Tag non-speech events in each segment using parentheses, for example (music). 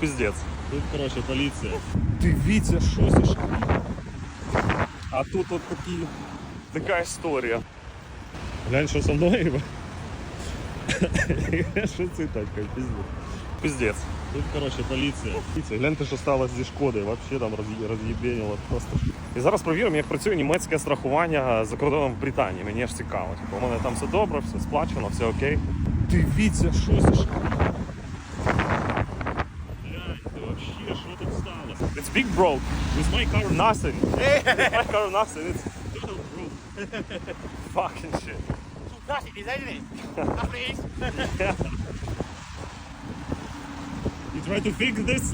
Пиздец. Тут, короче, поліція. Дивіться, що це ж. А тут от такі, така історія. Глянь, що со мною. Що це тачка, пиздец. Пиздец. Тут, короче, поліція. Поліція. Гляньте, що сталося зі шкодою. Вообще там роз'є- роз'єбеніло просто. І зараз провіримо, як працює німецьке страхування за кордоном в Британії. Мені аж цікаво. Типу, у мене там все добре, все сплачено, все окей. Дивіться, що це ж. Гляньте, вообще, що тут сталося? It's big broke. With my car nothing. With my car nothing. It's total (laughs) broke. Fucking shit. Plastic is, isn't it? (laughs) It is. (laughs) You try to fix this?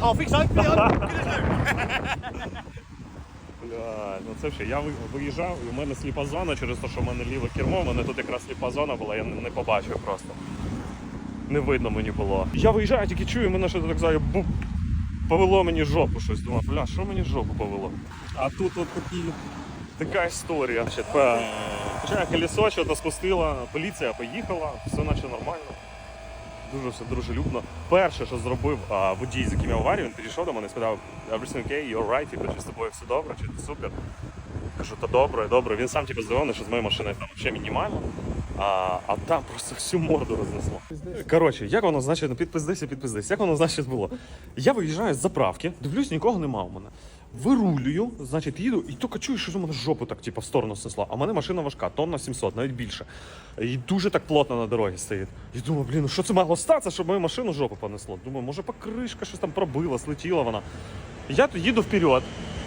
Oh, so. It on. Good as new. Бля, ну це ще я виїжджав, і в мене сліпа зона через те, що в мене ліве кермо, в мене тут якраз сліпа зона була, я не, побачив просто. Не видно мені було. Я виїжджаю, тільки чую, мене що так знаю, буп. Повело мені жопу щось. Думав, бля, що мені жопу повело? А тут от такі, така історія. Хоча колесо що-то спустила, поліція поїхала, все наче нормально. Дуже все дружелюбно. Перше, що зробив а, водій, з яким я в аварії, він підійшов до мене і сказав, everything okay, you're right, типу, чи з тобою все добре, чи ти супер. Кажу, та добре, добре. Він сам типу, здивований, що з моєю машиною там взагалі мінімально. А, а там просто всю морду рознесло. Коротше, як воно значить, ну підпиздися, підпиздися. Як воно значить було? Я виїжджаю з заправки, дивлюсь, нікого нема у мене. Вирулюю, значить, їду, і тільки чую, що у мене жопу так, типу, в сторону снесло. А в мене машина важка, тонна 700, навіть більше. І дуже так плотно на дорозі стоїть. І думаю, блін, ну що це могло статися, щоб мою машину жопу понесло? Думаю, може покришка щось там пробила, слетіла вона. Я їду вперед.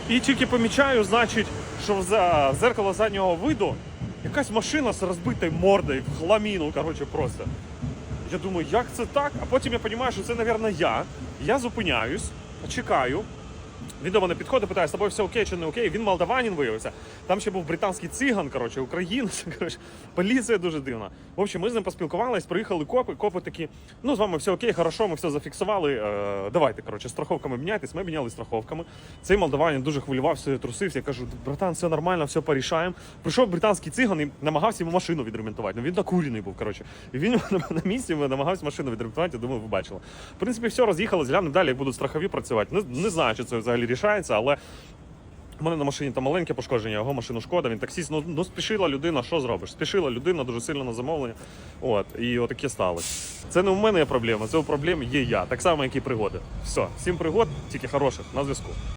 І тільки помічаю, значить, що за зеркало заднього виду якась машина з розбитою мордою в хламіну, коротше, просто. Я думаю, як це так? А потім я розумію, що це, мабуть, я. Я зупиняюсь, чекаю. Він до мене підходить, питає, з тобою все окей чи не окей. Він молдаванин виявився. Там ще був британський циган, коротше, українець. (laughs) Коротше, поліція дуже дивна. В общем, ми з ним поспілкувались, приїхали копи. Копи такі, ну з вами все окей, хорошо, ми все зафіксували. Е, давайте, коротше, страховками міняйтесь. Ми міняли страховками. Цей молдаванин дуже хвилювався, трусився. Я кажу, братан, все нормально, все порішаємо. Прийшов британський циган і намагався йому машину відремонтувати. Ну він накурений був, коротше. І він (laughs) на місці намагався машину відремонтувати. Я думаю, ви бачили. В принципі, все роз'їхали, глянемо далі, як будуть страхові працювати. Не, не знаю, чи це взагалі рішається, але. У мене на машині там маленьке пошкодження, його машину шкода, він таксіст. Ну, ну спішила людина, що зробиш? Спішила людина дуже сильно на замовлення. От, і отаке сталося. Це не у мене є проблема, це у проблемі є я. Так само, як і пригоди. Все, всім пригод, тільки хороших, на зв'язку.